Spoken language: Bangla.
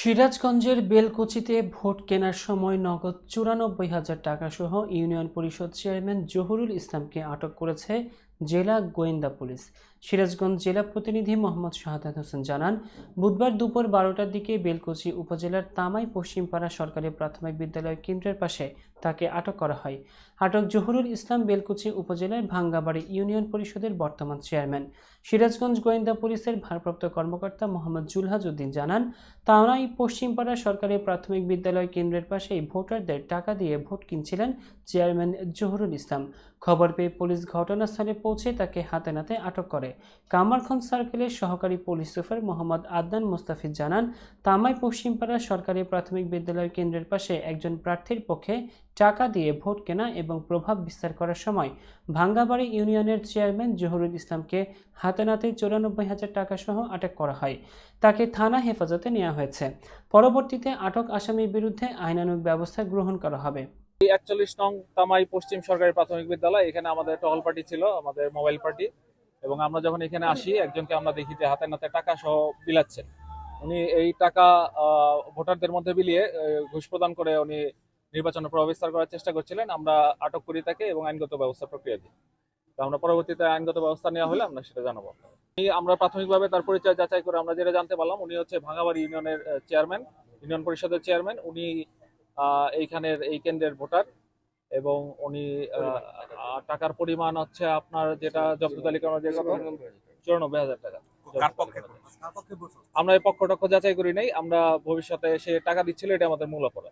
সিরাজগঞ্জের বেলকুচিতে ভোট কেনার সময় নগদ চুরানব্বই হাজার টাকা সহ ইউনিয়ন পরিষদ চেয়ারম্যান জহুরুল ইসলামকে আটক করেছে জেলা গোয়েন্দা পুলিশ। সিরাজগঞ্জ জেলা প্রতিনিধি মোহাম্মদ শাহাদাত হোসেন জানান, বুধবার দুপুর বারোটার দিকে বেলকুচি উপজেলার তামাই পশ্চিমপাড়া সরকারি প্রাথমিক বিদ্যালয় কেন্দ্রের পাশে তাকে আটক করা হয়। আটক জহুরুল ইসলাম বেলকুচি উপজেলার ভাঙ্গাবাড়ি ইউনিয়ন পরিষদের বর্তমান চেয়ারম্যান। সিরাজগঞ্জ গোয়েন্দা পুলিশের ভারপ্রাপ্ত কর্মকর্তা মোহাম্মদ জুলহাজ উদ্দিন জানান তাওনাই পশ্চিমপাড়া সরকারি প্রাথমিক বিদ্যালয় কেন্দ্রের পাশেই ভোটারদের টাকা দিয়ে ভোট কিনছিলেন চেয়ারম্যান জহুরুল ইসলাম। খবর পেয়ে পুলিশ ঘটনাস্থলে পৌঁছে তাকে হাতে নাতে আটক করে। কামারখন্দ সার্কেলের সহকারী পুলিশ সুপার মোহাম্মদ আদনান মুস্তাফিজ জানান, তামাই পশ্চিমপাড়া সরকারি প্রাথমিক বিদ্যালয় কেন্দ্রের পাশে একজন প্রার্থীর পক্ষে টাকা দিয়ে ভোট কেনা এবং প্রভাব বিস্তার করার সময় ভাঙ্গাবাড়ি ইউনিয়নের চেয়ারম্যান জহুরুল ইসলামকে হাতে নাতে চৌরানব্বই হাজার টাকা সহ আটক করা হয়। তাকে থানা হেফাজতে নেওয়া হয়েছে। পরবর্তীতে আটক আসামির বিরুদ্ধে আইনানুগ ব্যবস্থা গ্রহণ করা হবে। একচল্লিশ নং তামাই পশ্চিম সরকারি প্রাথমিক বিদ্যালয়, এখানে আমাদের টহল পার্টি ছিল, আমাদের মোবাইল পার্টি এবং আমরা যখন এখানে আসি, একজনকে আমরা দেখি যে হাতে নাতে টাকা সহ বিলাচ্ছেন। উনি এই টাকা ভোটারদের মধ্যে বিলিয়ে ঘুষ প্রদান করে উনি নির্বাচনে প্রভাব বিস্তার করার চেষ্টা করছিলেন। আমরা আটক করি তাকে এবং আইনগত ব্যবস্থা প্রক্রিয়া দিই। তো আমরা পরবর্তীতে আইনগত ব্যবস্থা নেওয়া হলে আমরা সেটা জানাব আমরা প্রাথমিকভাবে তার পরিচয় যাচাই করে আমরা যেটা জানতে পারলাম, উনি হচ্ছে ভাঙাবাড়ি ইউনিয়নের চেয়ারম্যান ইউনিয়ন পরিষদের চেয়ারম্যান উনি এইখানের এই কেন্দ্রের ভোটার এবং উনি টাকার পরিমাণ হচ্ছে আপনার যেটা জব্দ তালিকা অনুযায়ী কত চুরানব্বই হাজার টাকা। আমরা এই পক্ষ টক্ষ যাচাই করি নাই আমরা ভবিষ্যতে সে টাকা দিচ্ছিল এটা আমাদের মূল অপরাধ।